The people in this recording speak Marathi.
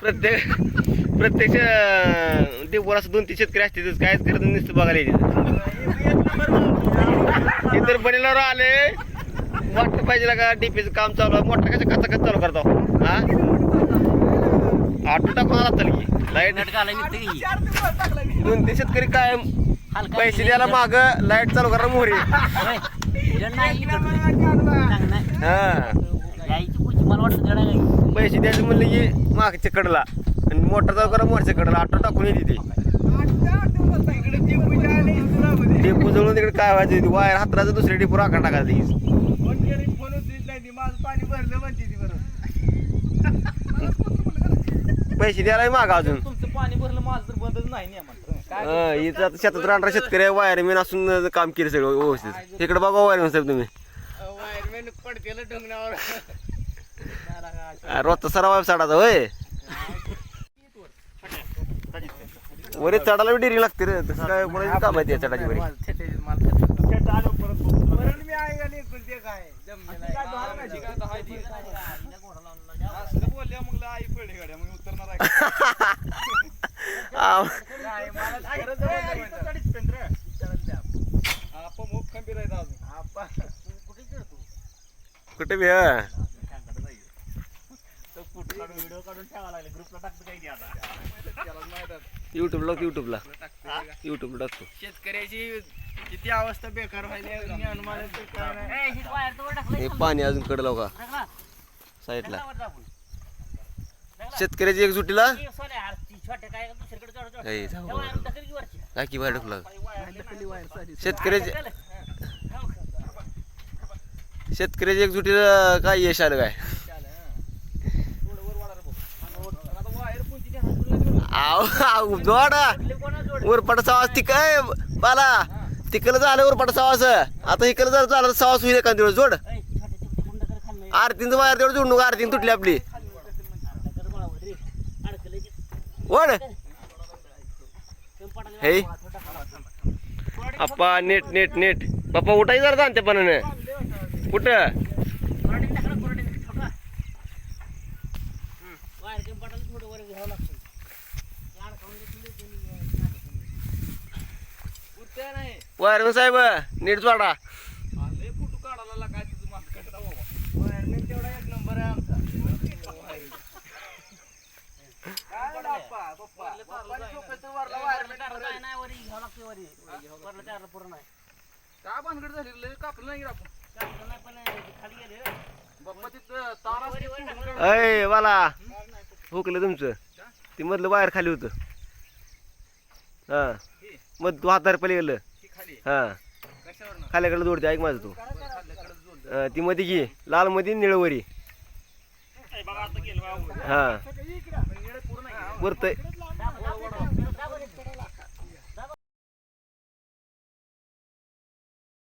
प्रत्येक प्रत्यक्ष देवर असं दोन तीन शेतकरी असते कायच करत नाही, नुसतं बघायला येते. इतर बनेल्यावर आले. वाटतं पाहिजे का डीपीचं काम चालू आहे. मोठा कसं कसा कसं चालू करतो? हा? ऑटो टाकून आला चल की. लाइट दोन तीन शेतकरी काय पैसे द्यायला माग लाइट चालू करा मोहरी. हा. पैसे द्यायचे म्हणलं की मागच्या कडला. आणि मोटर चालू करा कडला. ऑटो टाकून येते ते. डेपो जवळून तिकडे काय व्हायचं ते वायर हातराचं दुसऱ्या डेपो राखा टाकायचं लगेच. पाणी भरलं म्हणते ती बरोबर पैसे द्यायला माग अजून. तुमचं पाणी भरलं माझं तर बंदच नाही नियमात काय हा, इथं आता शेतात राहणारा शेतकरी वायरमॅन असून काम केलं सगळं व्यवस्थित. इकडे बघा वायरमॅन साहेब तुम्ही. वायरमॅन पडतेलं डोंगरावर आ, रोजचा सराव साडाचा होय? वरे चढायला डेरी लागते रे तसं काय कोणाची काम आहे चढाची वरी? कुठे बी हा व्हिडिओ काढून ठेवा लागले. ग्रुपला टाकतो काही आता. युट्यूबला युट्यूबला युट्यूबला टाकतो. शेतकऱ्याची किती अवस्था बेकार व्हायली हे पाणी अजून कडलं का? साईडला. शेतकऱ्याची एक जुटीला हे जाऊ बा. काय की बाहेर ढकला शेतकऱ्याचे शेतकऱ्याची एक जुटीला काय यश आलं काय? आव जोडा उरपाटा सावास ती काय बाला तिकडं झालं उरपाटा सावास. आता इकडं जर झालं सावास होईल एखाद दिवस जोड. आरतीचं बाहेर तेवढं जोड नको आरतीन तुटली आपली. वड हे. अप्पा नेट नेट नेट. बाप्पा उठाय जरा जाणते पण कुठं नाही वायरमन साहेब नीट जोडा. लय फोटो काढायला काय बाबा. वायरमॅन तेवढा एक नंबर आहे आमचा. काय भानगड झाली लय कापलं नाही आपण. बाप्पा तिथं तार. अय वाला. हुकलं तुमचं. ते मधलं वायर खाली होतं. हा. मग तू हातार गेलं. हा. खाल्याकडे जोडते ऐक माझं तू. ती मध्ये घे लाल मध्ये निळवरी हा वरत